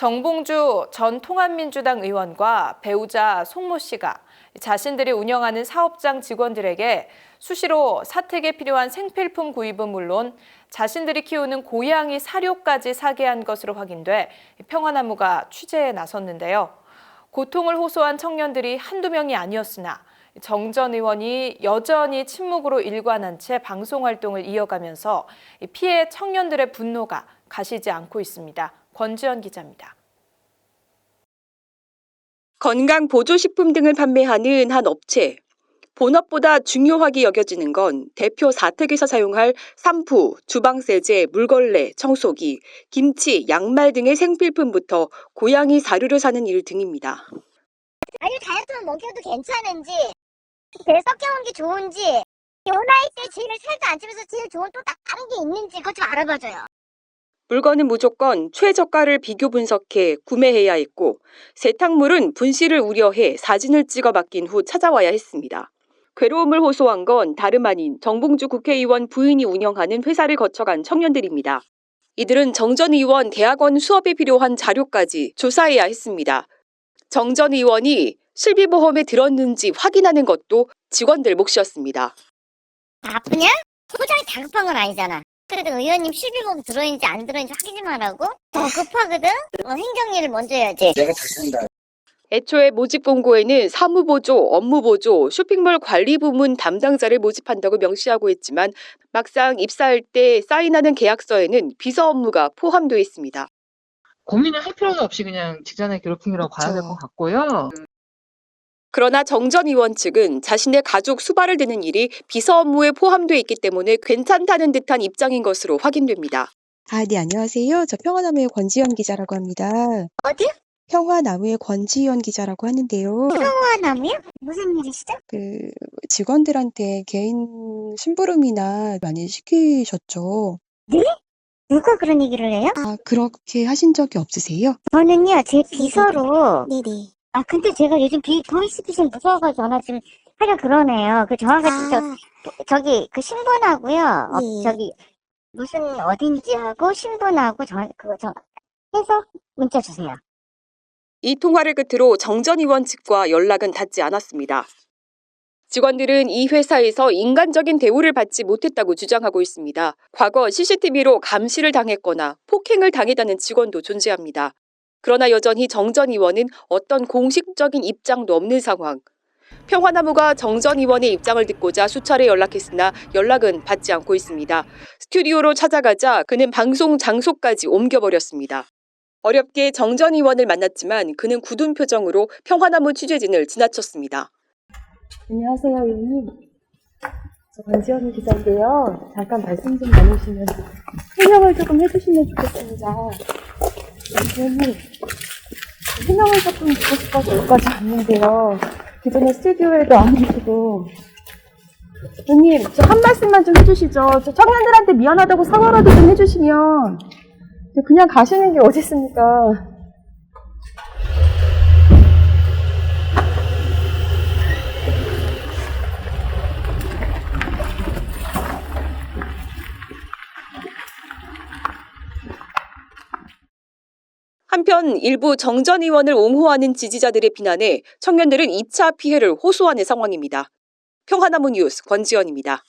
정봉주 전 통합민주당 의원과 배우자 송모 씨가 자신들이 운영하는 사업장 직원들에게 수시로 사택에 필요한 생필품 구입은 물론 자신들이 키우는 고양이 사료까지 사게 한 것으로 확인돼 평화나무가 취재에 나섰는데요. 고통을 호소한 청년들이 한두 명이 아니었으나 정 전 의원이 여전히 침묵으로 일관한 채 방송 활동을 이어가면서 피해 청년들의 분노가 가시지 않고 있습니다. 권지연 기자입니다. 건강 보조식품 등을 판매하는 한 업체. 본업보다 중요하게 여겨지는 건 대표 사택에서 사용할 샴푸, 주방세제, 물걸레, 청소기, 김치, 양말 등의 생필품부터 고양이 사료를 사는 일 등입니다. 아니 다이어트만 먹여도 괜찮은지 배 섞여온 게 좋은지 요 나이 때 제일 살도 안 찌면서 제일 좋은 또 다른 게 있는지 그것 좀 알아봐줘요. 물건은 무조건 최저가를 비교 분석해 구매해야 했고 세탁물은 분실을 우려해 사진을 찍어 맡긴 후 찾아와야 했습니다. 괴로움을 호소한 건 다름 아닌 정봉주 국회의원 부인이 운영하는 회사를 거쳐간 청년들입니다. 이들은 정전 의원 대학원 수업에 필요한 자료까지 조사해야 했습니다. 정전 의원이 실비보험에 들었는지 확인하는 것도 직원들 몫이었습니다. 아프냐? 포장이 다급한 건 아니잖아. 그래도 의원님 실비보험 들어있는지 안 들어있는지 확인만 하고 더 급하거든? 어, 행정일을 먼저 해야지. 내가 다신다. 애초에 모집 공고에는 사무보조, 업무보조, 쇼핑몰 관리 부문 담당자를 모집한다고 명시하고 있지만 막상 입사할 때 사인하는 계약서에는 비서 업무가 포함되어 있습니다. 고민을 할 필요도 없이 그냥 직장의 괴롭힘이라고 봐야 될 것 같고요. 그러나 정 전 의원 측은 자신의 가족 수발을 드는 일이 비서 업무에 포함되어 있기 때문에 괜찮다는 듯한 입장인 것으로 확인됩니다. 아, 네, 안녕하세요. 저 평화나무의 권지연 기자라고 합니다. 어디? 평화나무의 권지연 기자라고 하는데요. 평화나무요? 무슨 일이시죠? 그 직원들한테 개인 심부름이나 많이 시키셨죠? 누가 그런 얘기를 해요? 아, 그렇게 하신 적이 없으세요? 저는요, 제 비서로. 네네. 아, 근데 제가 요즘 비, 보이스피싱 무서워가지고 전화 지금 하려 그러네요. 그 정확하게 저, 저기, 그 신분하고요. 어, 저기, 무슨 어딘지 하고 신분하고 저, 그거 저, 해서 문자 주세요. 이 통화를 끝으로 정전 의원 측과 연락은 닿지 않았습니다. 직원들은 이 회사에서 인간적인 대우를 받지 못했다고 주장하고 있습니다. 과거 CCTV로 감시를 당했거나 폭행을 당했다는 직원도 존재합니다. 그러나 여전히 정전 의원은 어떤 공식적인 입장도 없는 상황. 평화나무가 정전 의원의 입장을 듣고자 수차례 연락했으나 연락은 받지 않고 있습니다. 스튜디오로 찾아가자 그는 방송 장소까지 옮겨버렸습니다. 어렵게 정전 의원을 만났지만 그는 굳은 표정으로 평화나무 취재진을 지나쳤습니다. 안녕하세요, 의원님. 저 권지연 기자인데요. 잠깐 말씀 좀 나누시면 설명을 조금 해주시면 좋겠습니다. 의원님, 설명을 조금 듣고 싶어서 여기까지 왔는데요. 기존에 스튜디오에도 안 계시고. 의원님, 저 한 말씀만 좀 해주시죠. 저 청년들한테 미안하다고 사과라도 좀 해주시면 그냥 가시는 게 어딨습니까? 한편 일부 정전 의원을 옹호하는 지지자들의 비난에 청년들은 2차 피해를 호소하는 상황입니다. 평화나무 뉴스 권지연입니다.